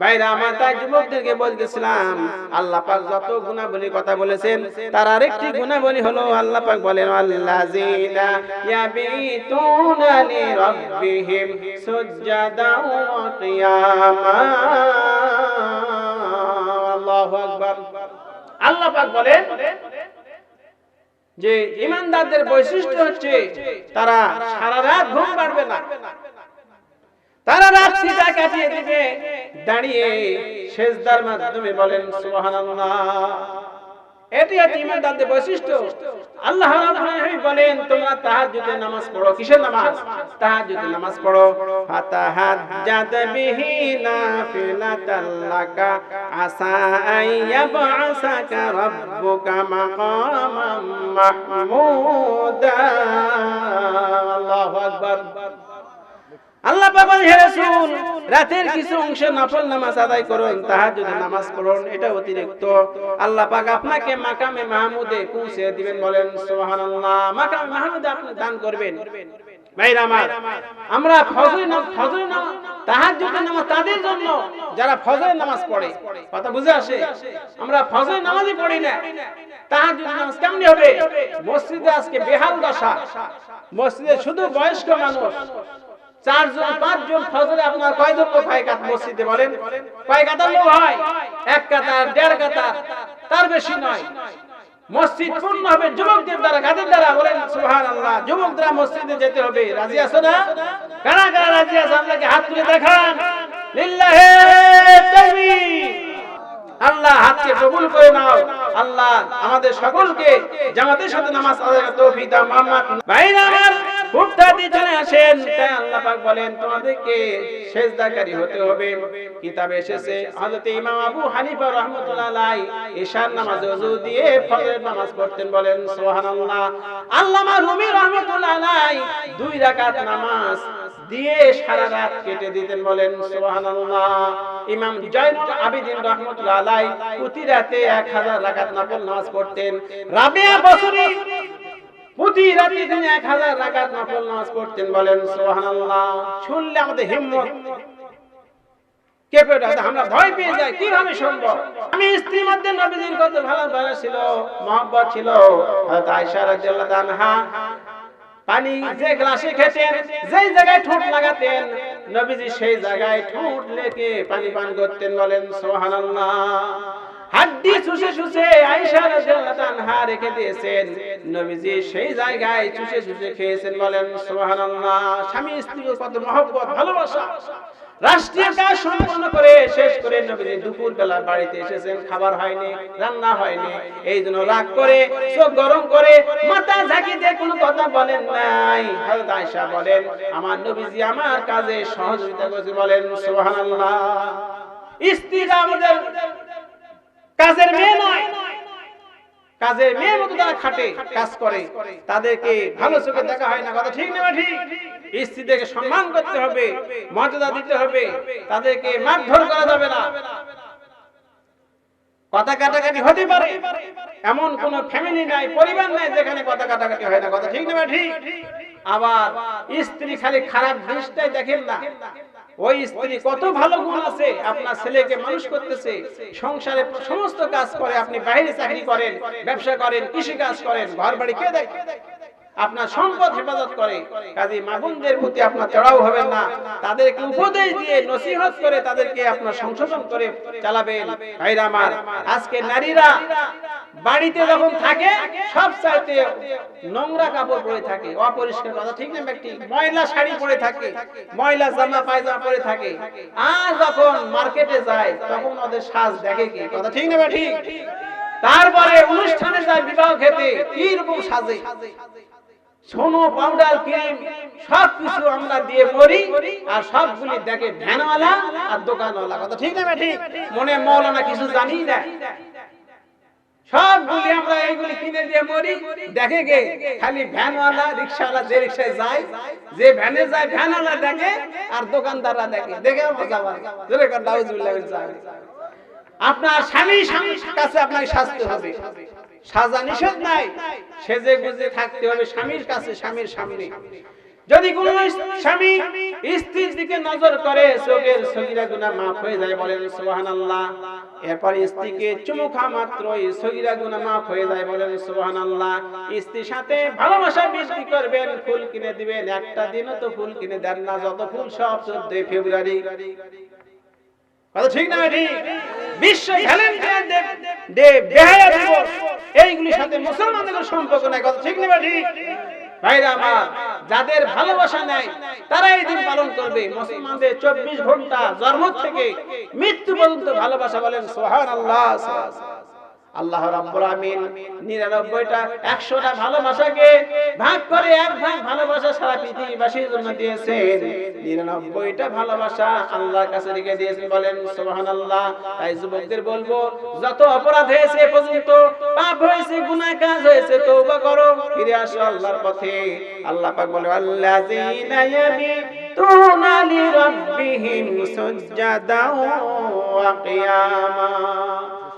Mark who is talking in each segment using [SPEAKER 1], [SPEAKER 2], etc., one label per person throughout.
[SPEAKER 1] ভাইরা, আমার তাই যুবকদেরকে বলতেছিলাম, আল্লাহ পাক যত গুণাবলীর কথা বলেছেন, তার আরেকটি গুণাবলী হলো, আল্লাহ পাক বলেন আল্লাহু পাক বলেন যে, ইমানদারদের বৈশিষ্ট্য হচ্ছে, তারা সারা রাত ঘুম পারবে না। তারা রাত রাত্রিটা কাটিয়ে দিবে। দাঁড়িয়ে সেজদার মাধ্যমে বলেন, সুবহানাল্লাহ। এটি হচ্ছে ইমানদারদের বৈশিষ্ট্য। আল্লাহ রাব্বুল বলেন, তোমরা তাহাজ্জুদের নামাজ পড়ো। কিসের নামাজ? তাহাজ্জুদের নামাজ পড়ো। ফাতাহাজ্জাদ বিহি নাফিলাতাল লাকা, আসা আইয়াবআসাকা রাব্বুকা মাকামাম মাহমুদা। আল্লাহু আকবার। আল্লাহ বাবা হে রাসূল, রাতের কিছু অংশ নফল নামাজ আদায় নামাজ পড়ুন, এটা অতিরিক্ত। আল্লাহ পাক আপনাকে মাকামে মাহমুদে পৌঁছে দিবেন, বলেন, সুবহানাল্লাহ, মাকামে মাহমুদে আপনি দান করবেন। ভাইরা আমার, আমরা ফজরের নামাজ ফজরের নামাজ, তাহাজ্জুদের নামাজ তাদের জন্য, যারা ফজরের নামাজ পড়ে। কথা বুঝে আসে? আমরা ফজরের নামাজই পড়ি না। তাহাজ্জুদের নামাজ কেমনি হবে? মসজিদে আজকে বেহাল দশা। মসজিদে শুধু বয়স্ক মানুষ। চারজন, পাঁচজন ফজরে আপনার কয়জন লোক হয় কাত মসজিদে বলেন? কয় কাতার লোক হয়? এক দেড় তার বেশি নয়। মসজিদ পূর্ণ হবে যুবকদের দ্বারা কাদের দ্বারা বলেন সুবহান আল্লাহ যুবকরা মসজিদে যেতে হবে। রাজি আছো না? কারা কারা রাজি আপনাকে হাত তুলে দেখান। লিল্লাহে আল্লাহ হাতকে কবুল করে নাও। আল্লাহ আমাদের সকলকে জামাতের সাথে নামাজ আদায় তৌফিক দাও। আমার খুব তাড়াতাড়ি আসেন। তাই আল্লাহ পাক বলেন তোমাদেরকে সেজদাকারী হতে হবে। কিতাবে এসেছে হযরত ইমাম আবু হানিফা রাহমাতুল্লাহ আলাই ঈশার নামাজ ওযু দিয়ে ফজরের নামাজ পড়তেন বলেন সুবহানাল্লাহ। আল্লামা রুমি রাহমাতুল্লাহ আলাই দুই রাকাত নামাজ দিয়ে সারা রাত কেটে দিতেন বলেন সুবহানাল্লাহ। ইমাম জয়নুল আবেদিন রাহমাতুল্লাহ আলাই প্রতি রাতে 1000 রাকাত নফল নামাজ পড়তেন। রাবিয়া বসরি প্রতি রাতে তিনি 1000 রাকাত নফল নামাজ পড়তেন, বলেন, সুবহানাল্লাহ। শুনলে আমাদের হিম্মত। কেঁপে ওঠে আমরা ভয় পেয়ে যাই, কীভাবে সম্ভব? আমি স্ত্রীর মধ্যে নবীজির কত ভালোবাসা ছিল, মহব্বত ছিল। হযরত আয়েশা রাদিয়াল্লাহু তাআলা পানি যে গ্লাসে খেতেন, যেই জায়গায় ঠোঁট লাগাতেন, নবীজি সেই জায়গায় ঠোঁট লেকে পানি পান করতেন, বলেন, সুবহানাল্লাহ। হাড্ডি চুষে চুষে আয়েশা রাদিয়াল্লাহু তাআলা রেখে দিয়েছেন। নবীজি সেই জায়গায় চুষে চুষে খেয়েছেন বলেন সুবহানাল্লাহ। স্বামী স্ত্রীর কত মহব্বত ভালোবাসা। রাষ্ট্রীয় কাজ সম্পন্ন করে শেষ করে নবীজি দুপুর বেলা বাড়িতে এসেছেন। খাবার হয়নি রান্না হয়নি। এই জন্য রাগ করে চোখ গরম করে মাথা ঝাঁকি দিয়ে কোনো কথা বলেন নাই। হযরত আয়েশা বলেন আমার নবীজি আমার কাজে সহযোগিতা করেছে বলেন সুবহানাল্লাহ। স্ত্রীরা আমাদের কাজের মেয়ে নয়। কাজের মেয়ের মতো তারা খাটে, কাজ করে, তাদেরকে ভালো চোখে দেখা হয় না, কথা ঠিক না ঠিক? স্ত্রীদেরকে সম্মান করতে হবে, মর্যাদা দিতে হবে, তাদেরকে মারধর করা যাবে না। কথা কাটাকাটি হতে পারে, এমন কোন ফ্যামিলি নাই, পরিবার নাই যেখানে কথা কাটাকাটি হয় না, কথা ঠিক না ঠিক? আবার স্ত্রী খালি খারাপ দৃষ্টাই দেখেন না ওই স্ত্রী কত ভালো গুণ আছে, আপনার ছেলেকে মানুষ করতেছে, সংসারে সমস্ত কাজ করে, আপনি বাইরে চাকরি করেন, ব্যবসা করেন কৃষি কাজ করেন ঘর বাড়ি কে দেখে? আপনার সম্পদ হেফাজত করে। কাজী মাগুনদের প্রতি আপনার চড়াও হবেন না। তাদেরকে উপদেশ দিয়ে নসিহত করে তাদেরকে আপনার সংশোধন করে চালাবেন। ভাইরা আমার, আজকে নারীরা বাড়িতে যখন থাকে, সব চাইতে নোংরা কাপড় পরে থাকে, অপরিষ্কার কথা, ঠিক না ব্যক্তি ময়লা শাড়ি পরে থাকে, ময়লা জামা, পায়জামা পরে থাকে। আর যখন মার্কেটে যায়, তখন ওদের সাজ দেখে কি? কথা ঠিক না ঠিক? তারপরে অনুষ্ঠানে যায় বিবাহ খেতে, কি রকম সাজে? সোনো পাউডার ক্রিম, সব কিছু আমরা দিয়ে পড়ি আর সবগুলি দেখে ভ্যানওয়ালা আর দোকানওয়ালা। কথা ঠিক না ঠিক? মনে মৌলানা কিছু জানি না সবগুলি আমরা এইগুলি কিনে দিয়ে মরি, দেখে গে, খালি ভ্যানওয়ালা, রিক্সাওয়ালা যে রিক্সায় যায়, যে ভ্যানে যায়, ভ্যানওয়ালা দেখে, আর দোকানদাররা দেখে। দেখে মজা আপনার স্বামী, স্বামীর কাছে আপনাকে শাস্তি হবে। সাজা নিষেধ নাই সেজে গুজে থাকতে হবে স্বামীর কাছে স্বামীর সামনে যদি কোন স্বামী স্ত্রীর দিকে নজর করে চোখের সগিরা গুনাহ মাফ হয়ে যায় বলেন সুবহানাল্লাহ এরপর স্ত্রীকে চুমু খা মাত্রই সগিরা গুনাহ মাফ হয়ে যায় বলেন সুবহানাল্লাহ স্ত্রীর সাথে ভালোবাসা বৃদ্ধি করবেন ফুল কিনে দিবেন একটা দিনও তো ফুল কিনে দেন না যত ফুল সব 14 ফেব্রুয়ারি কথা ঠিক না ঠিক বিশ্ব ভ্যালেন্টাইন ডে বেহায়া দিবস এইগুলির সাথে মুসলমানদের সম্পর্ক নাই, কথা ঠিক না ঠিক যাদের ভালোবাসা নাই তারা এই দিন পালন করবে। মুসলমানদের চব্বিশ ঘণ্টা জন্ম থেকে মৃত্যু পর্যন্ত ভালোবাসা বলেন সোহান আল্লাহ আল্লাহ রাব্বুল আমিন 99টা 100টা ভালোবাসাকে ভাগ করে এক ভাগ ভালোবাসা সারা পৃথিবীবাসীর জন্য দিয়েছেন। 99টা ভালোবাসা আল্লাহর কাছে রেখে দিয়েছেন বলেন, সুবহানাল্লাহ। তাই যুবকদের বলব, যত অপরাধ হয়েছে পর্যন্ত, পাপ হয়েছে, গুনাহ কাজ হয়েছে, তওবা করো, ফিরে আসো আল্লাহর পথে। আল্লাহ পাক বলে, আল্লাযীনা ইয়াবিতুনা লিরাব্বিহিম সুজদাও ওয়া কিয়ামা।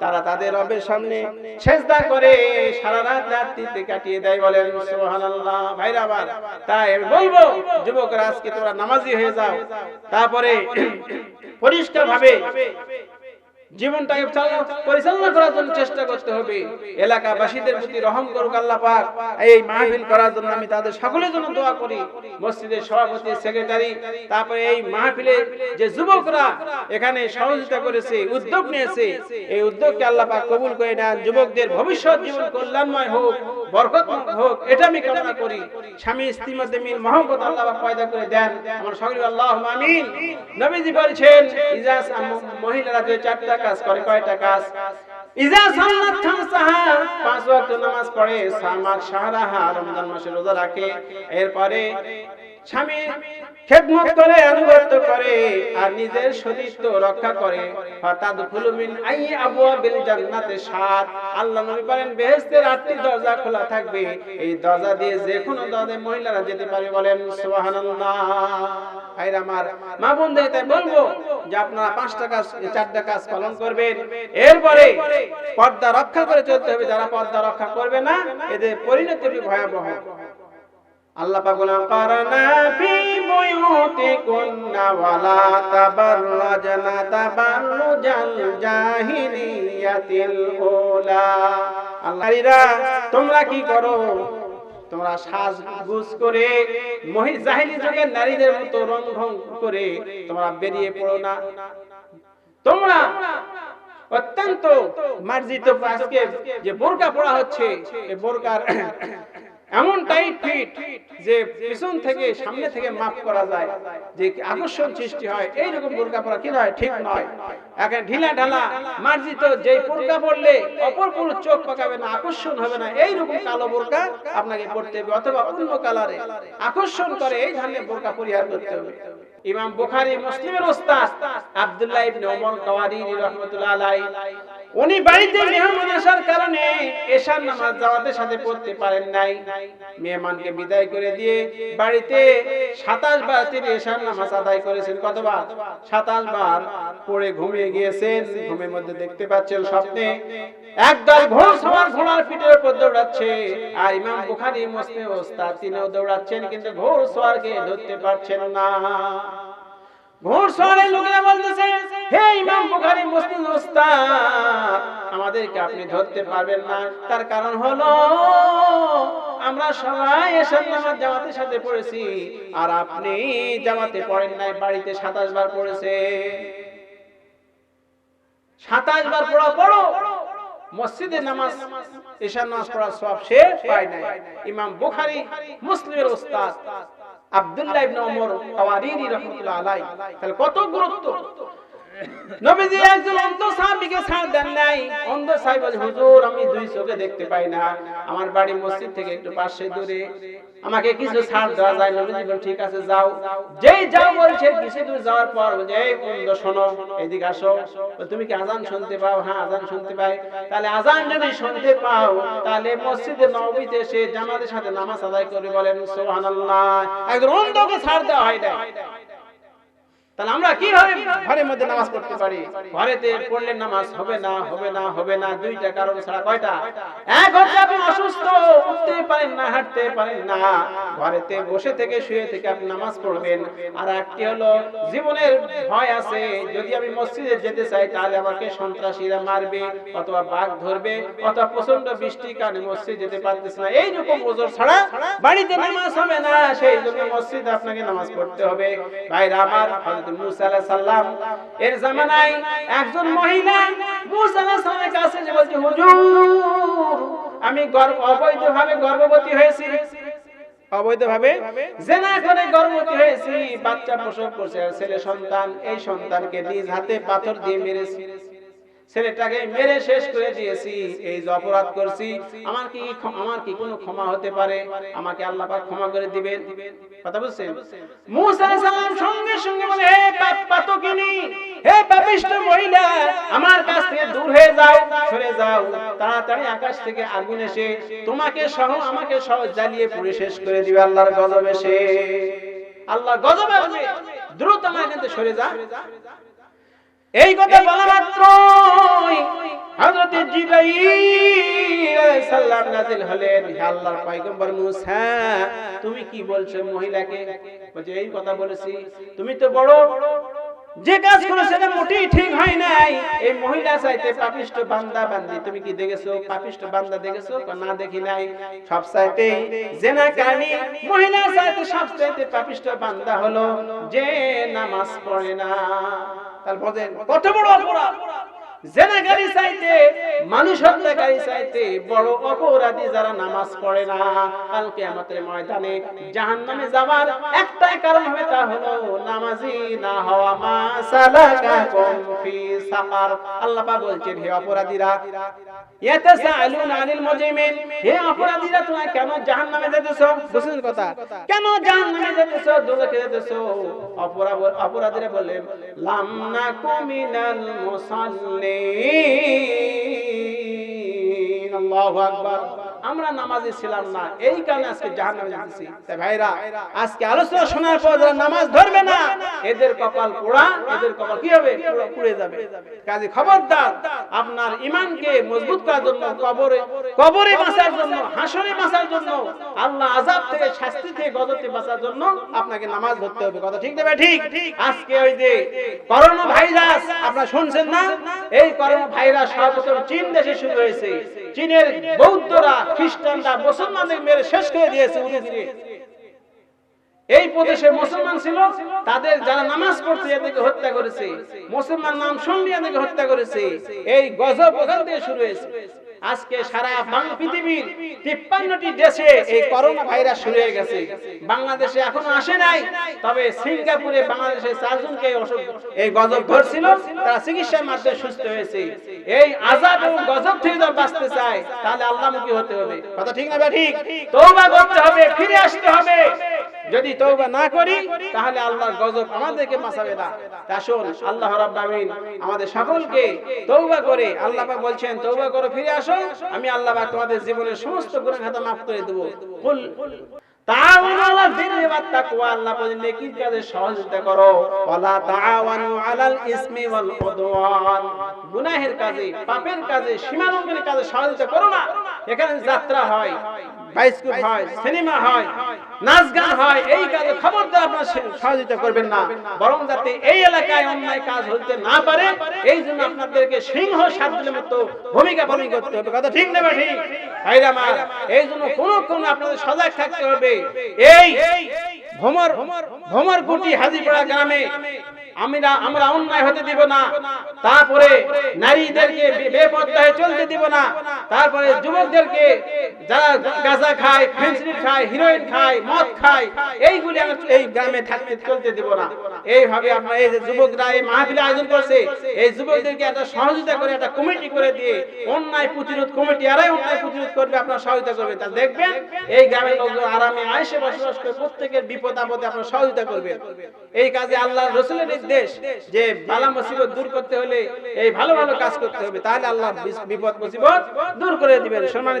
[SPEAKER 1] তারা তাদের রবের সামনে সেজদা করে সারা রাত রাত্রিতে কাটিয়ে দেয় বলেন, সুবহানাল্লাহ। ভাইরা আবার তাই বলব, যুবকরা, আজকে তোমরা নামাজি হয়ে যাও। তারপরে পরিষ্কার ভাবে জীবনটাকে পরিচালনা করার জন্য চেষ্টা করতে হবে। এলাকাবাসীদের প্রতি রহম করুক আল্লাহ পাক। এই মাহফিল করার জন্য আমি তাদের সকলের জন্য দোয়া করি। মসজিদের সভাপতি, সেক্রেটারি, তারপরে এই মাহফিলে যে যুবকরা এখানে সহযোগিতা করেছে, উদ্যোগ নিয়েছে, এই উদ্যোগকে আল্লাহ পাক কবুল করে নেন। যুবকদের ভবিষ্যৎ জীবন কল্যাণময় হোক, বরকতময় হোক, এটা আমি কামনা করি। স্বামী, স্ত্রীর মধ্যে মিল, মহব্বত আল্লাহ পাক পয়দা করে দেন। আমার সকলে আল্লাহ আমিন। নবীজি বলছেন, ইজাজ মহিলারা যে চারটা কাজ করে, কয়টা কাজ? ইজা সাল্লাত খামসাহা পাঁচ ওয়াক্ত নামাজ পড়ে সামাত শাহরাহা রমজান মাসে রোজা রাখে। এরপরে স্বামী খেদমত করে, আনুগত্য করে, আর নিজের সতীত্ব রক্ষা করে। ফাতাদখুলু মিন আই আবওয়াবিল জান্নাতে সাত। আল্লাহ নবী বলেন, বেহেশতের আটটি দরজা খোলা থাকবে। এই দরজা দিয়ে যে কোনো দরজে মহিলারা যেতে পারবে বলেন, সুবহানাল্লাহ। ভাইর আমার মা বোনদের তাই বলব যে আপনারা পাঁচটা কাজ চারটা কাজ পালন করবেন। এরপরে পর্দা রক্ষা করে চলতে হবে। যারা পর্দা রক্ষা করবে না, এদের পরিণতি ভয়াবহ। আল্লাহ পাক বলেন কারনা ফি বুয়ুতিকুন্না ওয়ালা তাবাররাজনা তাবাররুজাল জাহিলিয়াতিল উলা। আল্লাহরা তোমরা কি করো? তোমরা সাজ গুজ করে, মহি জাহিলি যুগের নারীদের মতো রং করে তোমরা বেরিয়ে পড়ো না। তোমরা অত্যন্ত মার্জিত আজকে যে বোরকা পড়া হচ্ছে, এই বোরকার এমন টাইট ফিট যে পিছন থেকে সামনে থেকে মাফ করা যায় যে আকর্ষণ সৃষ্টি হয় এই রকম বোরকা পরা কি নয়? ঠিক নয়। এখন ঢিলা ঢালা মার্জিত যে বোরকা পড়লে অপর পুরুষ চোখ পাকাবে না আকর্ষণ হবে না এই রকম কালো বোরকা আপনাকে পড়তে হবে অথবা অন্য কালারে। আকর্ষণ করে এই ধরনের বোরকা পরিহার করতে হবে। ইমাম বুখারী মুসলিমের ওস্তাদ আব্দুল্লাহ ইবনে ওমর কাওয়ারি রাহমাতুল্লাহ আলাইহি। উনি বাড়িতে মেহমান আসার কারণে এশার নামাজ জামাতের সাথে পড়তে পারেন নাই। মেহমানকে বিদায় করে দিয়ে বাড়িতে 27 বার তিনি এশার নামাজ আদায় করেছেন, কতবার? 27 বার পড়ে ঘুমিয়ে গিয়েছেন, ঘুমের মধ্যে দেখতে পাচ্ছেন স্বপ্নে একদল ঘোড় সবার ঘোড়ার পিঠের উপর দৌড়াচ্ছে আর ইমাম বুখারী, মুসলিম ওস্তাদ তিনিও দৌড়াচ্ছেন কিন্তু ঘোড় সওয়ারকে ধরতে পারছেন না। ঘোড় সওয়ারের লোকেরা বলতেছে, হে ইমাম বুখারী, মুসলিম ওস্তাদ, আমাদেরকে আপনি ধরতে পারবেন না। তার কারণ হলো, আমরা সবাই নামাজ জামাতের সাথে পড়েছি, আর আপনি জামাতে পড়েন নাই, বাড়িতে সাতাশ বার পড়েছে। সাতাশ বার পড়া পড়ো মসজিদে নামাজ ঈশান নামাজ সব শেষ পায় নাই। ইমাম বুখারী, মুসলিমের ওস্তাদ আব্দুল্লাহ ইবনে ওমর কাওয়ারিরি রাহমাতুল্লাহ আলাইহি। তাহলে কত গুরুত্ব? নবীজি একজন অন্ধ ছাড় দেন নাই। অন্ধ সাহেব হুজুর, আমি দুই চোখে দেখতে পাই না। আমার বাড়ি মসজিদ থেকে একটু পাশে দূরে। আমাকে কিছু ছাড় দেওয়া যায়। নবীজি ঠিক আছে, যাও। যেই যাও বলছে, কিছু দূর যাওয়ার পর এই অন্ধ, শোনো, এদিকে আসো। তুমি কি আজান শুনতে পাও? হ্যাঁ আজান শুনতে পাই। তাহলে আজান যদি শুনতে পাও, তাহলে মসজিদে নববীতে এসে জামাতের সাথে নামাজ আদায় করে বলেন, সুবহানাল্লাহ। একজন অন্ধকে ছাড় দেওয়া হয় না তাহলে আমরা কীভাবে ঘরের মধ্যে নামাজ পড়তে পারি? ঘরেতে পড়লে নামাজ হবে না হবে না হবে না, দুইটা কারণ ছাড়া কয়টা? এক হচ্ছে আপনি অসুস্থ, উঠতে পারেন না, হাঁটতে পারেন না। ঘরেতে বসে থেকে, শুয়ে থেকে আপনি নামাজ পড়বেন। আর একটি হলো, জীবনের ভয় আছে, যদি আমি মসজিদে যেতে চাই, তাহলে আমাকে সন্ত্রাসীরা মারবে, অথবা বাঘ ধরবে, অথবা প্রচণ্ড বৃষ্টির কারণে মসজিদ যেতে পারতেছে না। এই রকম ওজোর ছাড়া বাড়িতে নামাজ হবে না, সেই জন্য মসজিদে আপনাকে নামাজ পড়তে হবে। ভাইরা, আমার অবৈধভাবে গর্ভবতী হয়েছি। অবৈধভাবে গর্ভবতী হয়েছি। বাচ্চা ছেলে সন্তান, এই সন্তানকে নিজ হাতে পাথর দিয়ে মেরেছি। ছেলেটাকে মেরে শেষ করে দিয়েছি, এই যে অপরাধ করছি, আমার কি আমার কি কোনো ক্ষমা হতে পারে? আমাকে আল্লাহ পাক ক্ষমা করে দিবেন। কথা বুঝছেন? মুসা আলাইহিস সালাম সঙ্গে সঙ্গে বলে, হে পাপ পাতকিনি, হে পাপিষ্ঠ মহিলা, আমার কাছ থেকে দূর হয়ে যাও, সরে যাও। তাড়াতাড়ি আকাশ থেকে আগুন এসে তোমাকে সহ আমাকে সহ জ্বালিয়ে পুড়ে শেষ করে দিবে আল্লাহর গজব এসে। আল্লাহ গজব দ্রুত আমার এখান সরে যা। এই কথা বলা মূসা, তুমি কি দেখেছ? পাপিষ্ট বান্দা দেখেছ? না, দেখি নাই। সব চাইতে জেনা কারণে মহিলা চাইতে সব চাইতে পাপিষ্ট বান্দা হলো যে নামাজ পড়ে না। কত বড় অপরাধ? জেনাকারী চাইতে, মানুষ হত্যাকারী চাইতে বড় অপরাধী যারা নামাজ পড়ে না কালকে আমাদের ময়দানে জাহান্নামে যাওয়ার একটাই কারণ হবে তা হলো নামাজি না হওয়া। মা সালাকাকুম ফি সাকার। আল্লাহ পাক বলছেন, হে অপরাধীরা ইয়াতাসালুন আনিল মুজরিমিন। হে অপরাধীরা, তোমরা কেন জাহান্নামে যেতেছো বুঝছেন কথা? কেন জাহান্নামে যেতেছো দোজখে যেতেছো অপরাধ অপরাধীরা বলে লাম নাকু মিনাল আল্লাহু আকবার। আমরা নামাজি ছিলাম না। এই কারণে আজকে জাহান্নামে যেতেছি তাই ভাইরা, আজকে আলোচনা শোনার পর যারা নামাজ ধরবে না, এদের কপাল পোড়া, এদের কপাল কি হবে? পুড়ে যাবে। কাজে খবরদার, আপনার ঈমানকে মজবুত করার জন্য, কবরে কবরে বাঁচার জন্য, হাসরে বাঁচার জন্য, আল্লাহ আযাব থেকে শাস্তি থেকে থেকে বাঁচার জন্য আপনাকে নামাজ ধরতে হবে। কথা ঠিক দেবে ঠিক। আজকে ওই যে করোনা ভাইরাস, আপনারা শুনছেন না? এই করোনা ভাইরাস সর্বপ্রথম চীন দেশে শুরু হয়েছে। চীনের বৌদ্ধরা, খ্রিস্টানরা, মুসলমানদের মেরে শেষ করে দিয়েছে এই প্রদেশে মুসলমান ছিল, তাদের যারা নামাজ পড়ছে এদেরকে হত্যা করেছে। মুসলমান নাম শুনলে এদেরকে হত্যা করেছে। এই গজব ওখান থেকে শুরু হয়েছে। আজকে সারা বাং পৃথিবীর তিপ্পান্নটি দেশে এই করোনা ভাইরাস শুরু হয়ে গেছে। বাংলাদেশে এখনও আসে নাই। তবে সিঙ্গাপুরে বাংলাদেশে চারজনকে অসুখ এই গজব ধরছিল। তারা চিকিৎসার মাধ্যমে সুস্থ হয়েছে। এই আজাব এবং গজব থেকে যদি বাঁচতে চায় তাহলে আল্লাহমুখী হতে হবে। কথা ঠিক না বা ঠিক। তওবা করতে হবে ফিরে আসতে হবে। যদি তওবা না করি, তাহলে আল্লাহর গজব আমাদেরকে বাঁচাবে না। আসুন আল্লাহ রাব্বুল আমিন আমাদের সকলকে তওবা করে আল্লাহ পাক বলছেন, তওবা করো ফিরে আসো, আমি আল্লাহ পাক তোমাদের জীবনের সমস্ত গুনাহ খাতা maaf করে দেব। কুল আলাল বিররি ওয়াত তাকওয়া আল্লাহ বলেন, নেকির কাজে সহযোগিতা করো। ওয়ালা আলাল ইসমি ওয়াল উদওয়ান গুনাহের কাজে, পাপের কাজে, সীমালঙ্ঘনের কাজে সহযোগিতা করো না। এখানে যাত্রা হয়। বাইস্কুপ হয় সিনেমা হয়। নাচ গান হয় এই কাজে খবরদার আপনার সহযোগিতা করবেন না। বরং যাতে এই এলাকায় অন্যায় কাজ হতে না পারে এই জন্য আপনাদেরকে সিংহ সাধ্যের মতো ভূমিকা পালন করতে হবে। কথা ঠিক নেবে ঠিক? ভাইরা মা এই জন্য কোন কোন আপনাদের সজাগ থাকতে হবে। এই ভ্রমর ভ্রমর গুটি হাজিপাড়া গ্রামে আমরা আমরা অন্যায় হতে দিব না। তারপরে নারীদেরকে বে- বেপর্দায় চলতে দিব না। তারপরে যুবকদেরকে যারা গাঁজা খায় ফেন্সিডিল খায়, হিরোইন খায়, মদ খায়, এইগুলি আমরা এই গ্রামে থাকতে চলতে দিব না। এইভাবে আমরা এই যে যুবকরা এই মাহফিল আয়োজন করছে, এই যুবকদেরকে একটা সহযোগিতা করে, একটা কমিটি করে দিয়ে অন্যায় প্রতিরোধ কমিটি আরাই অন্যায় প্রতিরোধ করবে, আপনারা সহযোগিতা করবেন। তা দেখবেন, এই গ্রামের লোকজন আরামে আয়েসে বসবাস করে প্রত্যেকের বিপদ আপদে আপনারা সহযোগিতা করবেন। এই কাজে আল্লাহ রসুলের নির্দেশ যে বালা মুসিবত দূর করতে হলে এই ভালো ভালো কাজ করতে হবে। তাহলে আল্লাহ বিপদ মুসিবত দূর করে দিবেন। সম্মানিত